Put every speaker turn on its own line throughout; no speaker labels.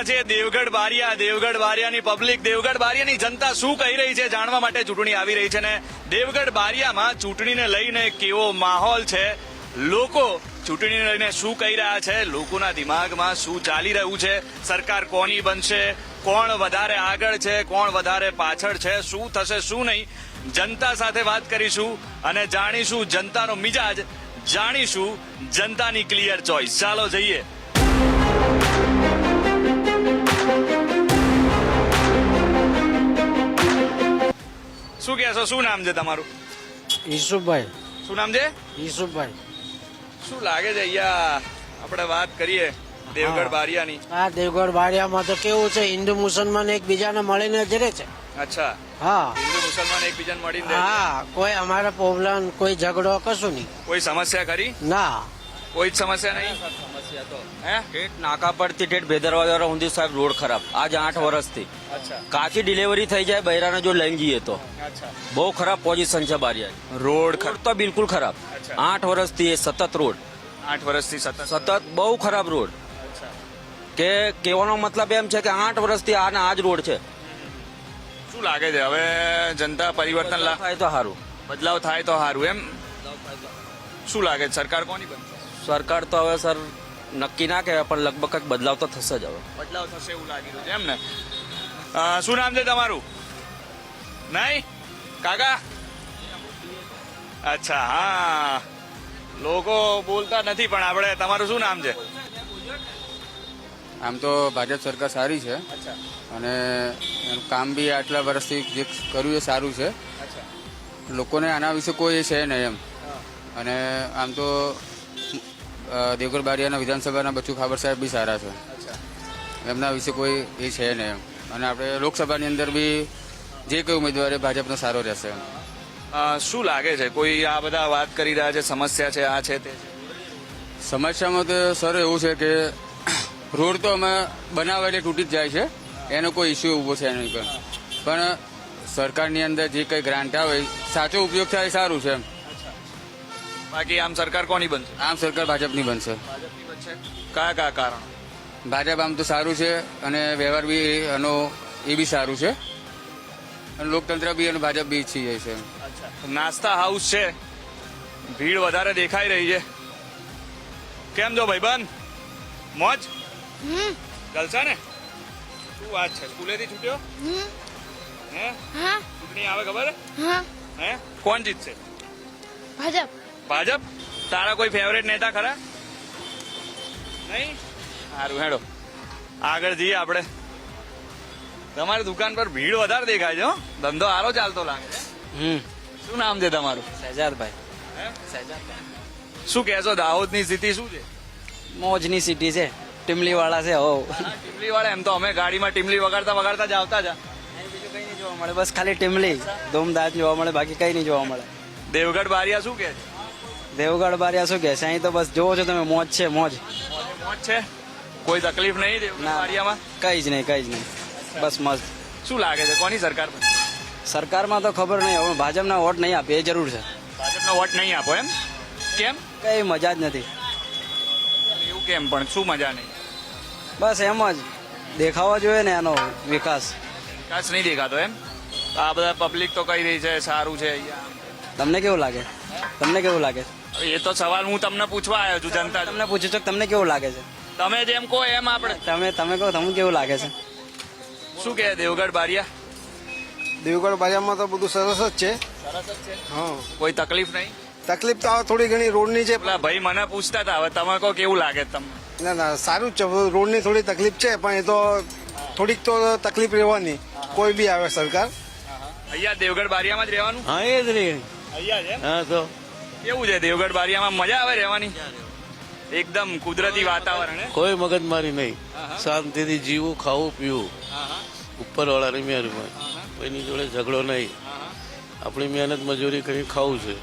રહ્યા છે, દેવગઢ બારિયા. દેવગઢ બારિયાની પબ્લિક દેવગઢ બારિયાની જનતા શું કહી રહી છે જાણવા માટે ચૂંટણી આવી રહી છે ને દેવગઢ બારિયામાં ચૂંટણીને લઈને કેવો માહોલ છે? લોકો ચૂંટણીને લઈને શું કહી રહ્યા છે? લોકોના દિમાગમાં શું ચાલી રહ્યું છે? સરકાર કોની બનશે? કોણ વધારે આગળ છે? કોણ વધારે પાછળ છે? શું થશે, શું નહીં? જનતા સાથે વાત કરીશું અને જાણીશું જનતાનો મિજાજ, જાણીશું જનતાની ક્લિયર ચોઇસ ચાલો જઈએ. શું કહેશો શું નામ છે તમારું?
ઈસુભાઈ
શું નામ છે?
ઈસુભાઈ
શું લાગે છે અહીંયા? આપણે વાત કરીએ દેવગઢ બારિયાની.
હા દેવગઢ બારિયામાં તો કેવું છે હિન્દુ મુસલમાન એકબીજાને મળીને જ રહે છે.
અચ્છા.
હા.
હિન્દુ મુસલમાન એકબીજાને મળીને
હા કોઈ અમારા પ્રોબ્લેમ કોઈ ઝઘડો કશું નહીં.
કોઈ સમસ્યા ખરી?
ના.
કોઈ જ સમસ્યા નહીં? હે?
ઠેઠ નાકા પરથી ઠેઠ દ્વારા ઊંધી સાહેબ રોડ ખરાબ. આજ આઠ વર્ષથી. કાચી ડિલિવરી થઈ જાય બૈરાને જો લઈને જઈએ તો. બહુ ખરાબ પોઝિશન છે બારિયા
રોડ
તો બિલકુલ ખરાબ. આઠ વર્ષથી એ સતત રોડ.
આઠ વર્ષથી સતત
સતત બહુ ખરાબ રોડ. કે કહેવાનો મતલબ એમ છે કે આઠ વર્ષથી આ આજ રોડ છે.
શું લાગે છે? હવે જનતા પરિવર્તન
થાય તો સારું
બદલાવ થાય તો સારું એમ? શું લાગે છે? સરકાર કોની બનશે?
સરકાર તો હવે સર નક્કી ના કહેવાય પણ લગભગ કંઈક બદલાવ તો થશે જ હવે.
બદલાવ થશે એવું લાગી રહ્યું છે એમ ને શું નામ છે તમારું? નહીં? કાકા? અચ્છા હા. લોકો બોલતા નથી પણ આપણે તમારું શું નામ છે?
આમ તો ભાજપ સરકાર સારી છે. અને એનું કામ બી આટલા વર્ષથી જે કર્યું એ સારું છે. લોકોને આના વિશે કોઈ છે નહીં એમ. અને આમ તો અ, દેવગઢ બારિયાના વિધાનસભાના બચ્ચુ ખાબર સાહેબ બી સારા છે. એમના વિશે કોઈ એ છે નહીં. એમ અને આપણે લોકસભાની અંદર બી જે કોઈ ઉમેદવારે ભાજપનો સારો રહેશે.
શું લાગે છે? કોઈ આ બધા વાત કરી રહ્યા છે? સમસ્યા છે? આ છે તે
સમસ્યામાં તો સર એવું છે કે રોડ તો અમે બનાવે એટલે તૂટી જ જાય છે. એનો કોઈ ઇસ્યુ ઊભો છે એની પર પણ સરકારની અંદર જે કંઈ ગ્રાન્ટ આવે સાચો ઉપયોગ થાય સારું છે એમ.
બાકી આમ સરકાર કોની બનશે?
આમ સરકાર ભાજપની બનશે.
ભાજપની બનશે? કયા કયા કારણ?
ભાજપ આમ તો સારું છે અને વ્યવહાર બી એનો એ બી સારું છે. અને લોકતંત્ર બી અને ભાજપ બી ઈચ્છી જાય છે.
નાસ્તા હાઉસ છે. ભીડ વધારે દેખાઈ રહી છે. કેમ છો ભાઈબંધ? મોજ? જલસા ને? શું વાત છે? સ્કૂલેથી છૂટ્યો? હે?
હા.
ચૂંટણી આવે ખબર?
હા.
હે? કોણ જીતશે?
ભાજપ.
ભાજપ તારા કોઈ ફેવરેટ નેતા ખરા? નહીં? સારું હેડો. આગળ જઈએ આપણે. તમારી દુકાન પર ભીડ વધારે દેખાય છે હો. ધંધો સારો ચાલતો લાગે છે.
હમ.
શું નામ છે તમારું?
સજાદભાઈ.
હે? શું કહેશો દાહોદની સ્થિતિ શું છે?
મોજની સિટી છે. ટીમલી વાળા છે હો
ટીમલી વાળા એમ તો અમે ગાડીમાં ટીમલી વગાડતા વગાડતા જ આવતા જા
બીજું કઈ નહીં જોવા મળે બસ ખાલી ટીમલી. ધૂમધામ જોવા મળે બાકી કઈ નહીં જોવા મળે.
દેવગઢ બારિયા શું કહે છે?
દેવગઢ બારિયા શું કે છે? અહીં તો બસ જોવો છો તમે મોજ છે મોજ.
મોજ છે? કોઈ તકલીફ નહીં દેવગઢ. બારિયામાં?
કઈ જ નહીં કઈ જ નહીં. બસ મસ્ત.
શું લાગે છે? કોની સરકાર?
સરકારમાં તો ખબર નહીં હવે ભાજપના વોટ નહીં આપે એ જરૂર છે.
ભાજપનો વોટ નહીં આપો એમ? કેમ?
કઈ મજા જ નથી.
એવું કેમ પણ? શું મજા નહીં?
બસ એમ જ. દેખાવો જોઈએ ને એનો વિકાસ.
વિકાસ નહીં દેખાતો એમ? આ બધા પબ્લિક તો કહી રહી છે સારું છે
તમને કેવું લાગે? તમને કેવું લાગે?
એ તો સવાલ હું તમને પૂછવા આવ્યો છું જનતા
તમને પૂછું છું તમને કેવું લાગે છે?
તમે જેમ કહો એમ આપણે
તમે તમે કહો તમને કેવું લાગે છે?
શું કહે દેવગઢ બારિયા?
દેવગઢ બારિયામાં તો બધું સરસ જ છે. હા.
કોઈ તકલીફ નહીં?
તકલીફ તો થોડી ઘણી રોડની છે
પેલા ભાઈ મને પૂછતા હતા હવે તમે કહો કેવું લાગે તમને?
ના ના સારું જ છે રોડની થોડી તકલીફ છે પણ એ તો થોડીક તો તકલીફ રહેવાની કોઈ બી આવે સરકાર.
અહીંયા દેવગઢ બારિયામાં જ રહેવાનું?
હા એ જ રહે.
અહીંયા છે
હા તો
કેવું છે દેવગઢ બારિયામાં મજા આવે રહેવાની? એકદમ કુદરતી વાતાવરણ
કોઈ મગજમારી નહીં. શાંતિથી જીવું ખાવું પીવું. ઉપરવાળાની મહેરબાની કોઈની જોડે ઝઘડો નહીં. આપણી મહેનત મજૂરી કરી ખાવું છે.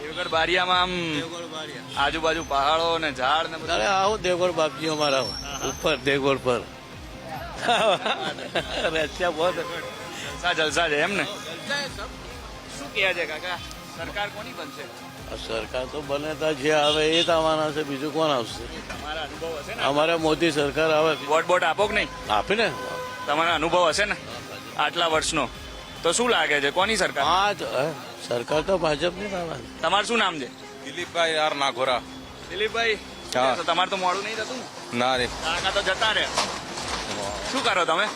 દેવગઢ બારિયામાં આમ આજુબાજુ પહાડો ને ઝાડ ને બધા?
આવો દેવગઢ બાપજી અમારા ઉપર દેવગઢ પર. અરે અચ્છા બહુ
જલસા જલસા છે એમ ને? શું કહે છે કાકા? સરકાર કોની બનશે?
સરકાર તો બને તો જે આવે એ જ આવવાના છે. બીજું કોણ આવશે?
તમારા અનુભવ હશે ને?
અમારે મોદી સરકાર આવે.
વોટ બોટ આપો કે નહીં?
આપીને
તમારો અનુભવ હશે ને? આટલા વર્ષનો. તો શું લાગે છે? કોની સરકાર?
હા. સરકાર તો ભાજપની જ
તમારું શું નામ છે?
દિલીપભાઈ યાર નાઘોરા
દિલીપભાઈ
હા.
તો તમારે તો મોડું નહીં થતું ના?
રે.
કાકા તો જતા રહે શું કરો તમે?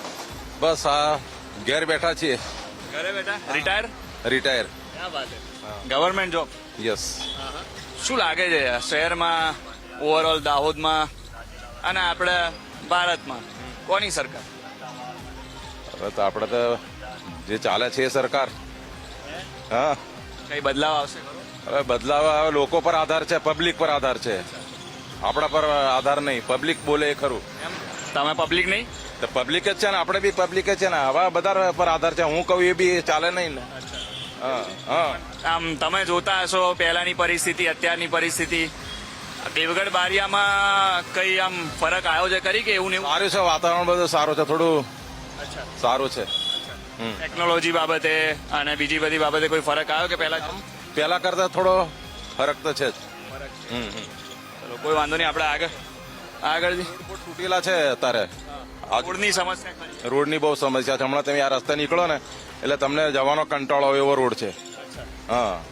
બસ આ ઘેર બેઠા છીએ.
ઘરે બેઠા? રિટાયર
રિટાયર
ક્યાં વાત ગવર્મેન્ટ જોબ
યસ
શું લાગે છે? શહેરમાં ઓવરઓલ દાહોદમાં અને આપણે ભારતમાં કોની સરકાર?
હવે તો આપણે તો જે ચાલે છે એ સરકાર. હા.
કઈ બદલાવ આવશે?
હવે બદલાવ લોકો પર આધાર છે પબ્લિક પર આધાર છે. આપણા પર આધાર નહીં પબ્લિક બોલે એ ખરું.
તમે પબ્લિક નહીં?
તો પબ્લિક જ છે ને આપણે બી પબ્લિક જ છે ને. હવે બધા પર આધાર છે. હું કહું એ બી ચાલે નહીં ને.
આમ તમે જોતા હશો પહેલાની પરિસ્થિતિ અત્યારની પરિસ્થિતિ. દેવગઢ બારિયામાં કઈ આમ ફરક આવ્યો છે કરી કે એવું ને એવું?
સારું છે વાતાવરણ બધું સારું છે થોડું સારું છે.
ટેકનોલોજી બાબતે અને બીજી બધી બાબતે કોઈ ફરક આવ્યો કે પહેલા?
પહેલા કરતા થોડો ફરક તો છે જ.
કોઈ વાંધો નહીં આપણે આગળ આગળ
રોડ તૂટેલા છે અત્યારે.
રોડની સમસ્યા.
રોડની બહુ સમસ્યા છે. હમણાં તમે આ રસ્તે નીકળો ને એટલે તમને જવાનો કંટાળો આવે એવો રોડ છે. હા.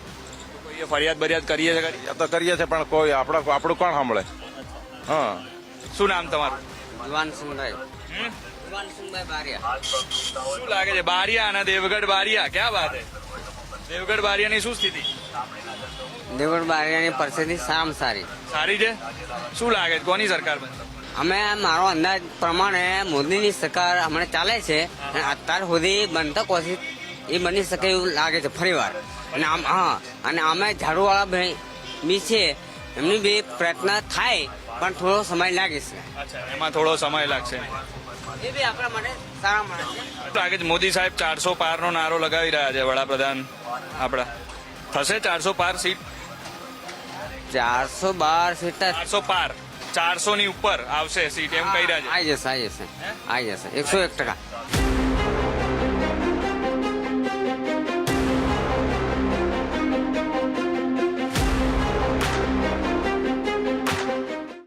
ફરિયાદ બરિયાદ કરીએ છે ખરી?
તો કરીએ છે પણ કોઈ આપણે આપણું કોણ સાંભળે? હા.
શું નામ તમારું?
બારિયા.
શું લાગે છે? બારિયા અને દેવગઢ બારિયા. ક્યાં વાત છે? દેવગઢ બારિયાની શું સ્થિતિ?
દેવગઢ બારિયાની પરિસ્થિતિ સામ સારી.
સારી છે? શું લાગે? છે કોની સરકાર બનશે?
અમે મારો અંદાજ પ્રમાણે મોદીની સરકાર હમણાં ચાલે છે અને અત્યાર સુધી બનતા કોશિશ એ બની શકે એવું લાગે છે ફરીવાર. અને આમ હા અને અમે ઝાડુવાળા ભાઈ બી છે એમની બી પ્રયત્ન થાય પણ થોડો સમય લાગે છે.
એમાં થોડો સમય લાગશે.
એ બી આપણા માટે સારા માણસ
લાગે છે મોદી સાહેબ ચારસો પાર નો નારો લગાવી રહ્યા છે વડાપ્રધાન આપણા. થશે ચારસો પાર સીટ?
ચારસો બાર સીટર
ચારસો પાર. ચારસો ની ઉપર આવશે સીટ એમ કહી રહ્યા છે.
આવી જશે આવી જશે. આવી જશે. એકસો એક ટકા.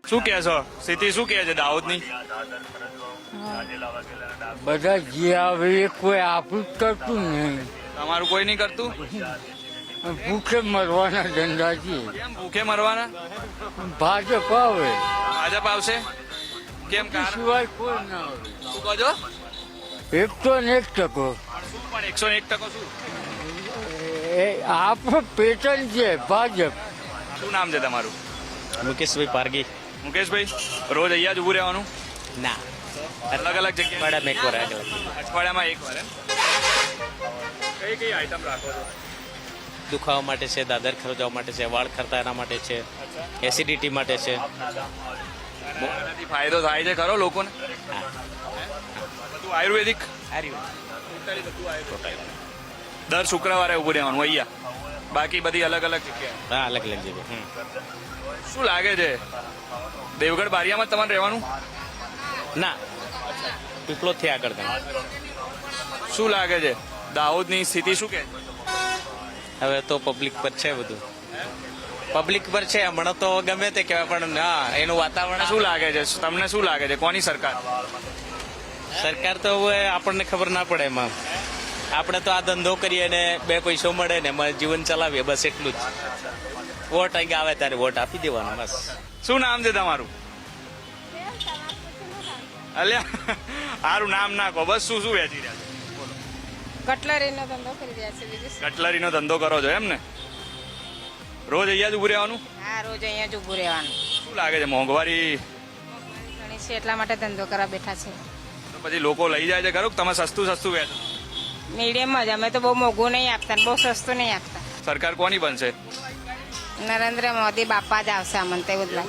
શું કહે છો? સ્થિતિ શું કહે છે દાહોદની
બધા જે આવે એ કોઈ આપણું કરતું નહીં.
તમારું કોઈ નહીં કરતું?
ભૂખે મરવાના ધંધા
ભૂખે મરવાના?
ભાજપ આવે.
ભાજપ આવશે? કેમ કારણ?
સિવાય કોઈ ના આવે.
શું કહો છો?
એક તો ને એક ટકો.
શું પણ એકસો એક ટકો શું?
આપણું પેટર્ન છે ભાજપ.
શું નામ છે તમારું?
મુકેશભાઈ પારગી.
મુકેશભાઈ રોજ અહીંયા જ ઉભું રહેવાનું?
ના.
અલગ અલગ જગ્યાએ?
મેં એક વાર
અઠવાડિયામાં એક વાર કઈ કઈ આઈટમ રાખો છો?
દુખાવા માટે છે દાદર ખરજવા માટે છે વાળ ખરતા એના માટે છે એસિડિટી માટે છે.
આનાથી ફાયદો થાય છે ખરો લોકોને? બધું આયુર્વેદિક. દર શુક્રવારે ઉભું રહેવાનું અહીંયા. બાકી બધી અલગ અલગ જગ્યાએ.
હા અલગ અલગ જગ્યાએ.
શું લાગે છે? દેવગઢ બારિયામાં તમારે રહેવાનું?
ના. પીપળો થી આગળ
શું લાગે છે? દાહોદની સ્થિતિ શું કે છે?
હવે તો પબ્લિક પર છે બધું. પબ્લિક પર છે હમણાં તો ગમે તે કહેવાય પણ હા એનું વાતાવરણ
શું લાગે છે? તમને શું લાગે છે? કોની સરકાર?
સરકાર તો હવે આપણને ખબર ના પડે એમાં. આપણે તો આ ધંધો કરીએ ને બે પૈસો મળે ને એમાં જીવન ચલાવીએ બસ એટલું જ. વોટ અહીં આવે ત્યારે વોટ આપી દેવાનો બસ.
શું નામ છે તમારું? અલ્યા સારું નામ ના કહો બસ શું શું વેચી રહ્યા છે?
કટલરીનો ધંધો કરી રહ્યા છે બીજું શું?
કટલરીનો ધંધો કરો છો એમ ને રોજ અહીંયા જ ઉભું રહેવાનું?
હા રોજ અહીંયા જ ઊભું રહેવાનું.
શું લાગે છે મોંઘવારી?
ઘણી છે એટલા માટે ધંધો કરવા બેઠા છે.
તો પછી લોકો લઈ જાય છે ખરું કે તમે સસ્તું સસ્તું વેચો?
મીડિયમ જ અમે તો બહુ મોંઘું નહીં આપતા ને બહુ સસ્તું નહીં આપતા.
સરકાર કોની બનશે?
નરેન્દ્ર મોદી બાપા જ આવશે અમને તો ચલો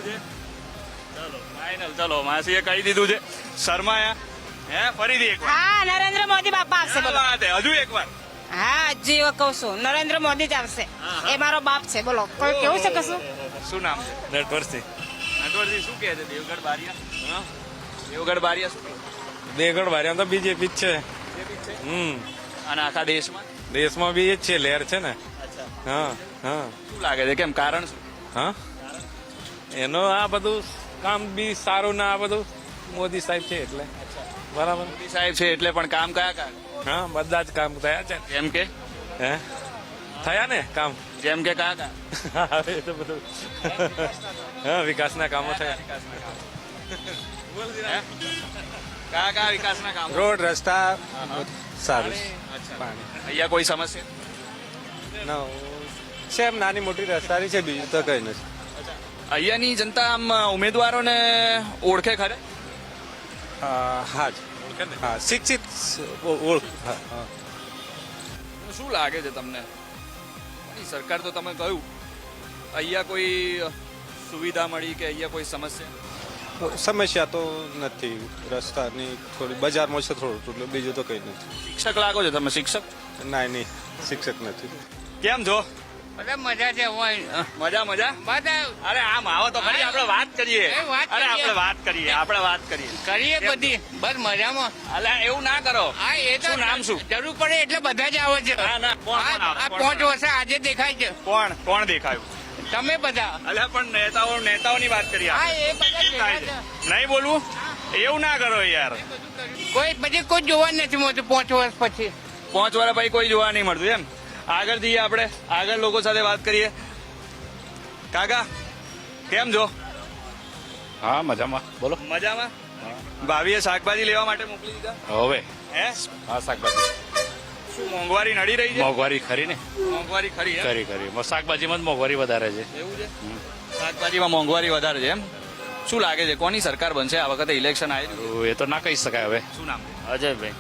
ફાઇનલ ચલો માસીએ કહી દીધું છે. શર્માયા. હે ફરીથી એક વાર
હા નરેન્દ્ર મોદી બાપા આવશે બોલો.
વાત હે? હજુ એક વાર
હા હજી એવું કહું છું નરેન્દ્ર મોદી જ આવશે. એ મારો બાપ છે બોલો. કોઈ કેવું છે કશું?
શું નામ છે?
નટવરસિંહ.
નટવરજી શું કહે છે? દેવગઢ બારિયા? દેવગઢ બારિયા શું કહે?
વાર્યા તો બીજેપી જ છે. હમ.
અને આખા દેશમાં?
દેશમાં બી એ જ છે લહેર છે ને. હા હા.
શું લાગે છે? કેમ કારણ શું?
હા? એનો આ બધું કામ બી સારું ના આ બધું મોદી સાહેબ છે એટલે. બરાબર.
મોદી સાહેબ છે એટલે પણ કામ કયા કયા
હા બધા જ કામ થયા છે.
જેમ કે?
હે? થયા ને કામ?
જેમ કે કયા કયા
એ તો બધું. હા વિકાસના કામો થયા.
કયા કયા વિકાસના કામ.
રોડ રસ્તા સારું.
અહીંયા કોઈ સમસ્યા?
ના છે એમ નાની મોટી રસ્તાની છે બીજું તો કઈ નથી.
અહીંયાની જનતા આમ ઉમેદવારોને ઓળખે ખરે?
હા જ. હા શિક્ષિત ઓળખ
શું લાગે છે તમને? સરકાર તો તમે કહ્યું. અહીંયા કોઈ સુવિધા મળી કે અહીંયા કોઈ સમસ્યા?
સમસ્યા તો નથી. રસ્તાની થોડી બજારમાં છે થોડું એટલે બીજું તો કંઈ નથી.
શિક્ષક લાગો છો તમે? શિક્ષક?
ના નહીં. શિક્ષક નથી.
કેમ છો?
બધા મજા છે
મજા મજા?
બધા
અરે આમ આવો તો ખરી આપણે વાત કરીએ. અરે આપણે વાત કરીએ આપણે વાત કરીએ.
કરીએ બધી બસ મજામાં.
અલા એવું ના કરો.
હા એ તો
નામ શું?
જરૂર પડે એટલે બધા જ આવે છે.
ના, ના, કોણ, કોણ
આ પાંચ? વર્ષે આજે દેખાય છે.
કોણ કોણ દેખાયું?
તમે બધા.
અલે પણ નેતાઓ નેતાઓની વાત કરીએ
હા એ બધા.
નહીં બોલવું? એવું ના કરો યાર.
કોઈ પછી કોઈ જોવા નથી મળતું પાંચ વર્ષ પછી.
પાંચ વર્ષ પછી કોઈ જોવા નહીં મળતું એમ? આગળ જઈએ આપણે. આગળ લોકો સાથે વાત કરીએ. કાકા કેમ છો?
હા મજામાં. બોલો.
મજામાં? ભાભીએ શાકભાજી લેવા માટે મોકલી દીધા.
હવે?
હે?
હા શાકભાજી.
શું મોંઘવારી નડી રહી છે?
મોંઘવારી ખરી ને?
મોંઘવારી ખરી
ખરી ખરી. શાકભાજીમાં જ મોંઘવારી વધારે છે.
એવું છે? શાકભાજીમાં મોંઘવારી વધારે છે એમ? શું લાગે છે કોની સરકાર બનશે આ વખતે ઇલેક્શન આવી
એ તો ના કહી શકાય હવે.
શું નામ
અજયભાઈ.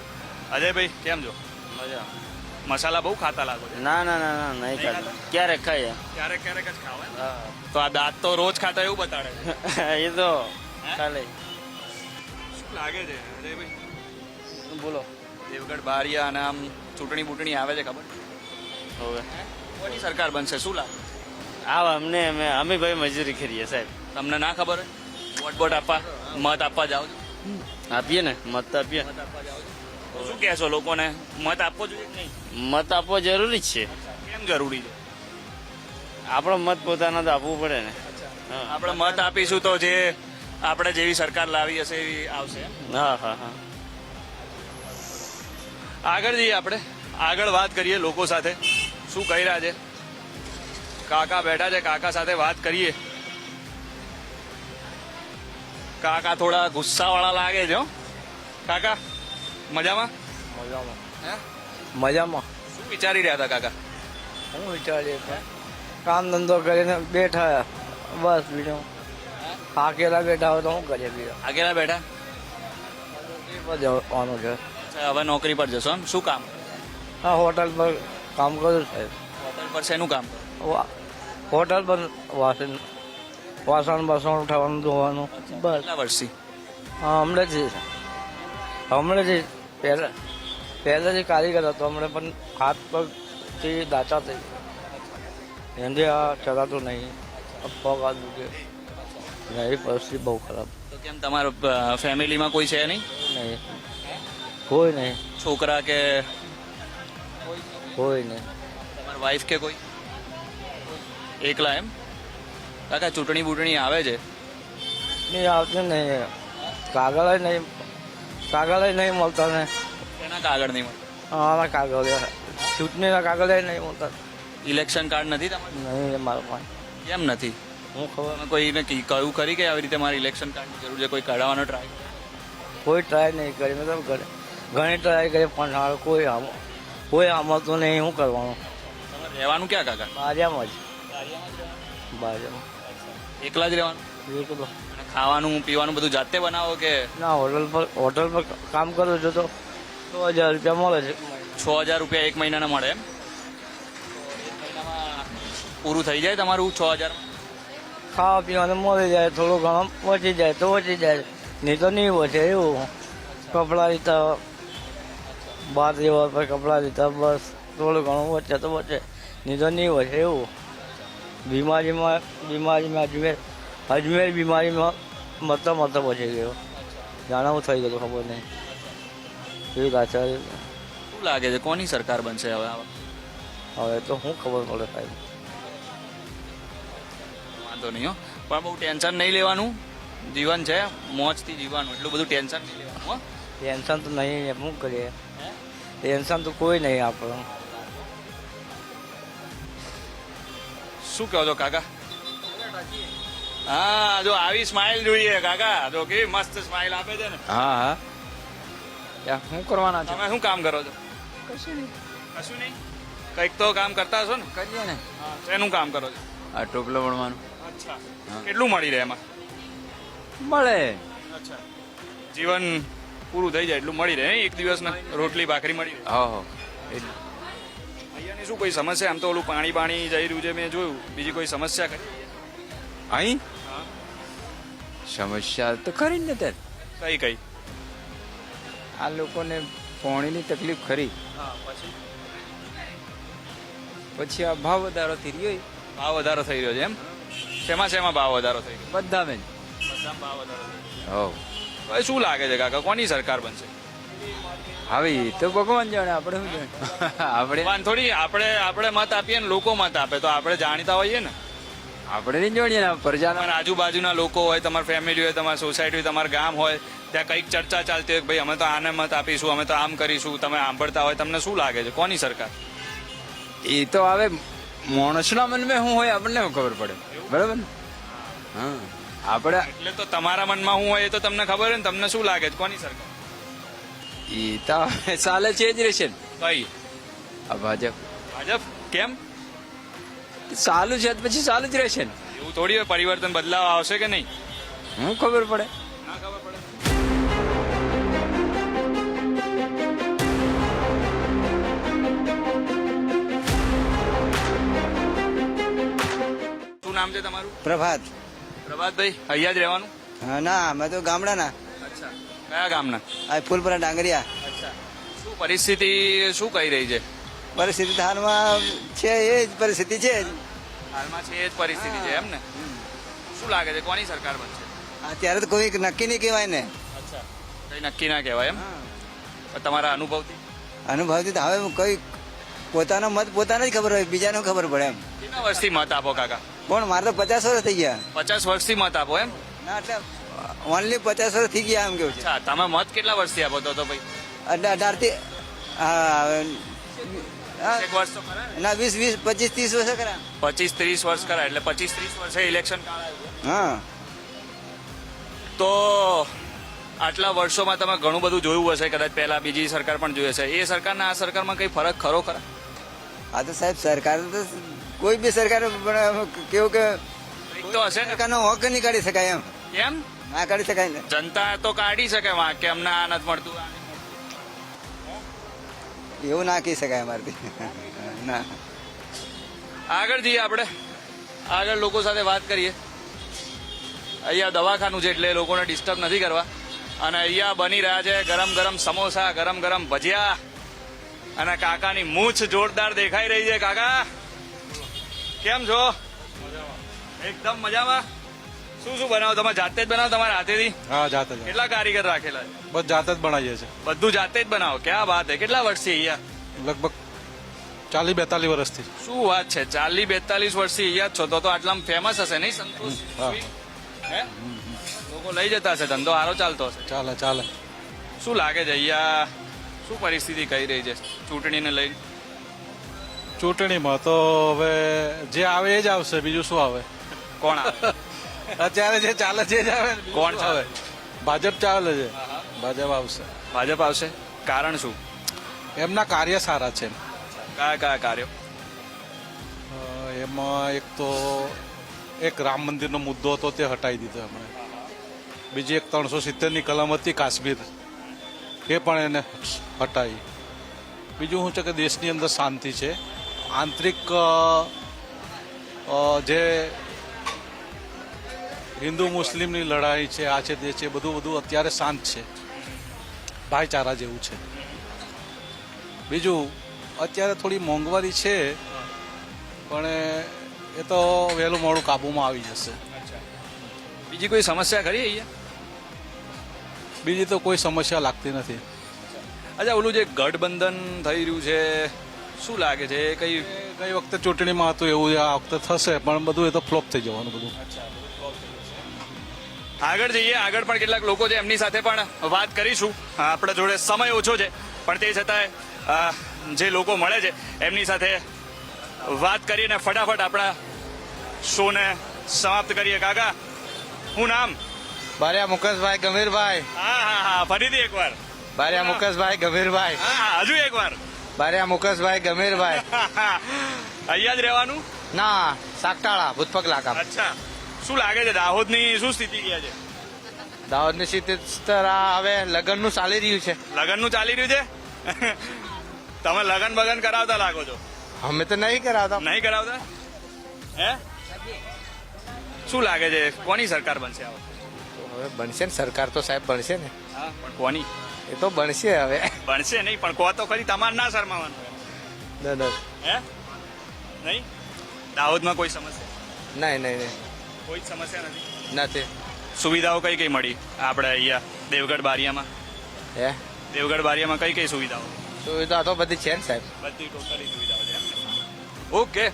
અજયભાઈ કેમ છો?
મજા
મસાલા બહુ ખાતા લાગો છો?
ના ના ના ના નહીં
ખાતા.
ક્યારેક ખાઈએ.
ક્યારેક ક્યારેક જ ખાવ તો આ દાંત તો રોજ ખાતા એવું બતાડે
એ તો ખાલી.
શું લાગે છે? અજયભાઈ
બોલો?
દેવગઢ બારિયા અને આમ ચૂંટણી બૂંટણી આવે છે ખબર?
હવે.
કોની સરકાર બનશે? શું લાગે?
આવ અમને અમે અમે ભાઈ મજૂરી કરીએ સાહેબ.
તમને ના ખબર હોય? વોટ બોટ આપવા મત આપવા જાઓ
આપીએ ને મત આપીએ.
તો શું કહેશો લોકોને? મત આપવો જોઈએ કે નહીં?
મત આપવો જરૂરી જ છે.
કેમ જરૂરી છે?
આપણો મત પોતાનો તો આપવું પડે ને.
આપણે મત આપીશું તો જે આપણે જેવી સરકાર લાવી હશે એવી આવશે.
હા હા હા.
આગળ જઈએ આપણે. આગળ વાત કરીએ લોકો સાથે. શું કહી રહ્યા છે? કાકા બેઠા છે કાકા સાથે વાત કરીએ. કાકા થોડા ગુસ્સાવાળા લાગે છે હો. કાકા? મજામાં?
મજામાં.
હે?
મજામાં.
શું વિચારી રહ્યા હતા કાકા?
હું વિચારીએ કામ ધંધો કરીને બેઠા. બસ બીજું. આકેલા બેઠા હોય તો શું કરીએ બીજું?
આગેલા બેઠા?
પર જવાનું છે.
હવે નોકરી પર જશો એમ? શું કામ?
હા હોટલ પર કામ કરું સાહેબ.
હોટલ પર શેનું કામ?
હોટલ પર વાસણ વાસણ બાસણ ઉઠાવવાનું ધોવાનું. બસ.
વર્ષથી?
હા હમણાં હમણાંથી પહેલા પહેલાથી કારીગર હતો હમણાં પણ હાથ પગથી દાચા થઈ ગયા. આ ચલાતું નહીં પગ હાથ દુખે. નહીં પરિસ્થિતિ બહુ ખરાબ.
તો કેમ તમારા ફેમિલીમાં કોઈ છે નહીં?
નહીં. કોઈ નહીં.
છોકરા કે
કોઈ નહીં.
તમારી વાઈફ કે કોઈ? એકલા એમ? કાકા ચૂંટણી બૂંટણી આવે છે?
નહીં આવતી નહીં. કાગળ જ નહીં. કાગળ જ નહીં મળતા ને.
એના કાગળ નહીં મળતા?
અમારા કાગળ ચૂંટણીના કાગળ જ નહીં મળતા.
ઇલેક્શન કાર્ડ નથી તમારે?
નહીં મારા પાસે.
કેમ નથી?
હું ખબર
કોઈ કોઈને કી- કહ્યું ખરી કે આવી રીતે મારે ઇલેક્શન કાર્ડની જરૂર છે? કોઈ કઢાવવાનો ટ્રાય
કોઈ ટ્રાય નહીં કરી મતલબ ઘરે ઘણી ટ્રાય કરી પણ હાલ કોઈ આમ કોઈ આમતું નહીં શું કરવાનું?
રહેવાનું ક્યાં કાકા?
બાજામાં જ. બાજામાં
એકલા જ રહેવાનું?
એકલો
ખાવાનું પીવાનું બધું જાતે બનાવો કે?
ના હોટલ પર હોટલ પર કામ કરો છો તો છ હજાર રૂપિયા મળે છે.
છ હજાર રૂપિયા એક મહિનાના મળે એમ? પૂરું થઈ જાય તમારું છ હજાર?
ખાવા પીવાનું મળી જાય થોડું ઘણું વચી જાય તો વચી જાય. નહીં તો નહીં પહોંચે એવું. કપડાં લીધા બાર જેવા પર કપડાં લીધા બસ. થોડું ઘણું વચ્ચે તો વચ્ચે નહીં તો નહીં પહોંચે એવું. બીમારીમાં બીમારીમાં અજમેર અજમેર બીમારીમાં મરતા મરતા પહોંચી ગયો. જાણે હું થઈ ગયું ખબર નહીં. એવી લાચાર
શું લાગે છે? કોની સરકાર બનશે હવે
હવે તો શું ખબર પડે સાહેબ
વાંધો નહીં હો. પણ બહુ ટેન્શન નહીં લેવાનું. જીવન છે મોજથી જીવવાનું. એટલું બધું ટેન્શન નહીં લેવાનું
ટેન્શન તો નહીં શું કરીએ? ટેન્શન તો કોઈ નહીં આપણું.
શું કહો છો કાકા? હા જો આવી સ્માઇલ જોઈએ કાકા. જો કેવી મસ્ત સ્માઇલ આપે છે ને.
હા હા. યા શું કરવાના છે?
તમે શું કામ કરો છો?
કશું નહીં.
કશું નહીં? કંઈક તો કામ કરતા હશો ને?
કરીએ ને.
હા શેનું કામ કરો છો?
આ ટોપલો વણવાનું.
અચ્છા. કેટલું મળી રહે એમાં?
મળે.
અચ્છા. જીવન પૂરું થઈ જાય એટલું મળી રહે? એક દિવસના? રોટલી ભાખરી મળી રહે?
હા હા.
અહીંયાની શું કોઈ સમસ્યા? આમ તો ઓલું પાણી પાણી જઈ રહ્યું છે મેં જોયું. બીજી કોઈ સમસ્યા કરી
અહીં? સમસ્યા તો ખરી જ ને તે.
કઈ કઈ?
આ લોકોને પાણીની તકલીફ ખરી. પછી? આ ભાવ વધારો થઈ રહ્યો
ભાવ વધારો થઈ રહ્યો છે એમ? શેમાં શેમાં ભાવ વધારો થઈ
ગયો
બધામાં ભાવ વધારો
હો.
હવે શું લાગે છે કાકા? કોની સરકાર બનશે?
હવે એ તો ભગવાન જાણે આપણે શું જાણે? આપણે
થોડી આપણે આપણે મત આપીએ ને લોકો મત આપે તો આપણે જાણીતા હોઈએ ને.
આપણે નહીં જોડીએ ને પ્રજાના
તમારા આજુબાજુના લોકો હોય તમારી ફેમિલી હોય તમારી સોસાયટી હોય તમારું ગામ હોય ત્યાં કંઈક ચર્ચા ચાલતી હોય ભાઈ અમે તો આને મત આપીશું અમે તો આમ કરીશું તમે સાંભળતા હોય તમને શું લાગે છે? કોની સરકાર?
એ તો હવે માણસના મનમાં શું હોય આપણને ખબર પડે? બરાબર ને? હા. આપણે
એટલે તો તમારા મનમાં શું હોય એ તો તમને ખબર હોય ને તમને શું લાગે છે? કોની સરકાર?
એ તો ચાલે છે જ રહેશે ને.
કઈ?
ભાજપ.
ભાજપ? કેમ?
ચાલુ છે તો પછી ચાલુ જ રહેશે ને.
એવું થોડી હોય પરિવર્તન બદલાવ આવશે કે નહીં?
શું ખબર પડે.
ના ખબર પડે. શું નામ છે તમારું?
પ્રભાત.
પ્રભાતભાઈ અહીંયા જ રહેવાનું?
ના અમે તો ગામડાના.
અચ્છા. કયા ગામના?
આ ફૂલપુરા ડાંગરિયા.
અચ્છા. શું પરિસ્થિતિ શું કહી રહી છે?
પરિસ્થિતિ હાલમાં છે એ જ પરિસ્થિતિ છે જ.
હાલમાં છે એ જ પરિસ્થિતિ છે એમ ને? શું લાગે છે કોની સરકાર બનશે?
અત્યારે તો કોઈ નક્કી નહીં કહેવાય ને.
અચ્છા કઈ નક્કી ના કહેવાય એમ? તમારા અનુભવથી?
અનુભવથી તો હવે કોઈ પોતાનો મત પોતાને જ ખબર હોય બીજાને ખબર પડે એમ.
કેટલા વર્ષથી મત આપો કાકા?
પણ મારે તો પચાસ વર્ષ થઈ ગયા.
પચાસ વર્ષથી મત આપો એમ?
ના એટલે ઓનલી પચાસ વર્ષ થઈ ગયા એમ કેવું છે.
તમે મત કેટલા વર્ષથી આપો તો ભાઈ?
અઢાર અઢારથી હા
ને?
વીસ વીસ પચીસ ત્રીસ વર્ષ કરા
પચીસ ત્રીસ વર્ષ કરા એટલે પચીસ ત્રીસ વર્ષે ઇલેક્શન
હા.
તો આટલા વર્ષોમાં તમે ઘણું બધું જોયું હશે કદાચ પહેલા બીજી સરકાર પણ જોઈ હશે. એ સરકારના આ સરકારમાં કઈ ફરક ખરો ખરા?
આ તો સાહેબ સરકાર તો કોઈ બી સરકાર કેવું કે
તો હશે
સરકારનો હક નહીં કાઢી શકાય એમ.
એમ
ના કાઢી શકાય ને.
જનતા તો કાઢી શકે વાંક કે અમને આ નથી મળતું
એવું ના કહી શકાય અમારથી. ના.
આગળ જઈએ આપણે. આગળ લોકો સાથે વાત કરીએ. અહીંયા દવાખાનું છે એટલે લોકોને ડિસ્ટર્બ નથી કરવા. અને અહીંયા બની રહ્યા છે ગરમ ગરમ સમોસા ગરમ ગરમ ભજીયા. અને કાકાની મૂછ જોરદાર દેખાઈ રહી છે કાકા. કેમ છો? એકદમ મજામાં. શું શું બનાવો? તમે જાતે જ બનાવો તમારા હાથેથી?
હા જાતે જ
કેટલા કારીગર રાખેલા? છે
બસ જાતે જ બનાવીએ છીએ.
બધું જાતે જ બનાવો? ક્યાં વાત છે કેટલા વર્ષથી અહીંયા?
લગભગ ચાલીસ બેતાલીસ વર્ષથી.
શું વાત છે? ચાલીસ બેતાલીસ વર્ષથી અહીંયા છો તો તો આટલામાં ફેમસ હશે નહીં સંતોષ?
હે.
લોકો લઈ જતા હશે ધંધો સારો ચાલતો હશે.
ચાલે ચાલે.
શું લાગે છે અહીંયા? શું પરિસ્થિતિ કહી રહી છે? ચૂંટણીને લઈને
ચૂંટણીમાં તો હવે જે આવે એ જ આવશે બીજું શું આવે?
કોણ આવે?
અત્યારે જે ચાલે છે જ આવે
કોણ ચાલે?
ભાજપ ચાલે છે. ભાજપ આવશે.
ભાજપ આવશે? કારણ શું?
એમના કાર્ય સારા છે.
કયા કયા કાર્યો?
એમાં એક તો એક રામ મંદિરનો મુદ્દો હતો તે હટાવી દીધો એમણે. બીજી એક ત્રણસો સિત્તેરની કલમ હતી કાશ્મીર. એ પણ એને હટાવી બીજું શું છે કે દેશની અંદર શાંતિ છે. આંતરિક જે હિન્દુ મુસ્લિમની લડાઈ છે આ છે તે છે બધું બધું અત્યારે શાંત છે. ભાઈચારા જેવું છે. બીજું અત્યારે થોડી મોંઘવારી છે પણ એ તો વહેલું મોડું કાબુમાં આવી જશે.
બીજી કોઈ સમસ્યા ખરી અહીંયા?
બીજી તો કોઈ સમસ્યા લાગતી નથી.
અચ્છા ઓલું જે ગઠબંધન થઈ રહ્યું છે શું લાગે છે? કઈ
ગઈ વખતે ચૂંટણીમાં હતું એવું આ વખતે થશે પણ બધું એ તો ફ્લોપ થઈ જવાનું બધું.
આગળ જઈએ. આગળ પણ કેટલાક લોકો છે એમની સાથે પણ વાત કરીશું. આપણા જોડે સમય ઓછો છે પણ તે છતાંય જે લોકો મળે છે એમની સાથે વાત કરીને ફટાફટ આપણા શોને સમાપ્ત કરીએ. કાકા હું નામ?
બારિયા મુકેશભાઈ ગંભીરભાઈ.
હા હા હા ફરીથી એકવાર.
બારિયા મુકેશભાઈ ગંભીરભાઈ.
હા હજુ એકવાર.
બારિયા મુકેશભાઈ ગંભીરભાઈ.
અહીંયા જ રહેવાનું?
ના સાકટાળા ભૂતપક લાકા
અચ્છા. શું લાગે છે? દાહોદની શું સ્થિતિ કહે છે
દાહોદની સ્થિતિ હવે લગ્નનું ચાલી રહ્યું છે.
લગ્નનું ચાલી રહ્યું છે? તમે લગ્ન બગન કરાવતા લાગો છો?
અમે તો નહીં કરાવતા.
નહીં કરાવતા? હે? શું લાગે છે? કોની સરકાર બનશે આ?
હવે બનશે ને સરકાર તો સાહેબ બનશે ને.
હા પણ કોની?
એ તો બનશે હવે.
બનશે નહીં પણ કો તો ખરી તમારે ના શરમાવાનું
ના ના.
હે? નહીં? દાહોદમાં કોઈ સમસ્યા?
નહીં નહીં નહીં.
કોઈ જ સમસ્યા નથી.
નથી.
સુવિધાઓ કઈ કઈ મળી આપણે અહીંયા દેવગઢ બારિયામાં?
હે?
દેવગઢ બારિયામાં કઈ કઈ સુવિધાઓ?
સુવિધા તો બધી છે ને સાહેબ.
બધી ટોટલી સુવિધાઓ છે ઓકે.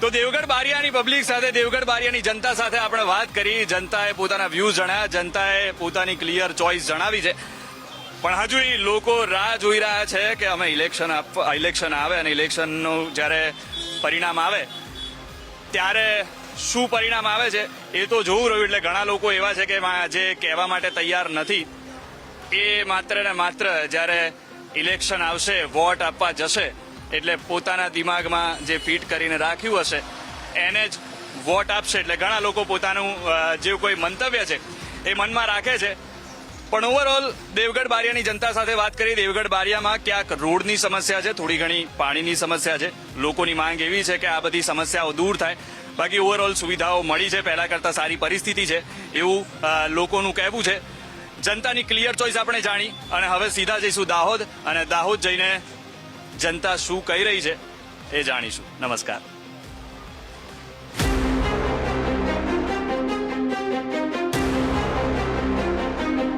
તો દેવગઢ બારિયાની પબ્લિક સાથે દેવગઢ બારિયાની જનતા સાથે આપણે વાત કરી. જનતાએ પોતાના વ્યૂઝ જણાવ્યા જનતાએ પોતાની ક્લિયર ચોઇસ જણાવી છે. પણ હજુ લોકો રાહ જોઈ રહ્યા છે કે અમે ઇલેક્શન ઇલેક્શન આવે અને ઇલેક્શનનું જ્યારે પરિણામ આવે ત્યારે શું પરિણામ આવે છે એ તો જોવું રહ્યું, એટલે ઘણા લોકો એવા છે કે જે કહેવા માટે તૈયાર નથી. એ માત્ર ને માત્ર જ્યારે ઇલેક્શન આવશે, વોટ આપવા જશે, એટલે પોતાના દિમાગમાં જે ફિટ કરીને રાખ્યું હશે, એને જ વોટ આપશે, એટલે ઘણા લોકો પોતાનું જે કોઈ મંતવ્ય છે, એ મનમાં રાખે છે. પણ ઓવરઓલ દેવગઢ બારિયાની જનતા સાથે વાત કરી, દેવગઢ બારિયામાં ક્યાંક રોડની સમસ્યા છે, થોડી ઘણી પાણીની સમસ્યા છે. લોકોની માંગ એવી છે કે આ બધી સમસ્યાઓ દૂર થાય. બાકી ઓવરઓલ સુવિધાઓ મળી છે. પહેલા કરતાં સારી પરિસ્થિતિ છે. એવું લોકોનું કહેવું છે. જનતાની ક્લિયર ચોઇસ આપણે જાણી અને હવે સીધા જઈશું દાહોદ અને દાહોદ જઈને જનતા શું કહી રહી છે એ જાણીશું. નમસ્કાર.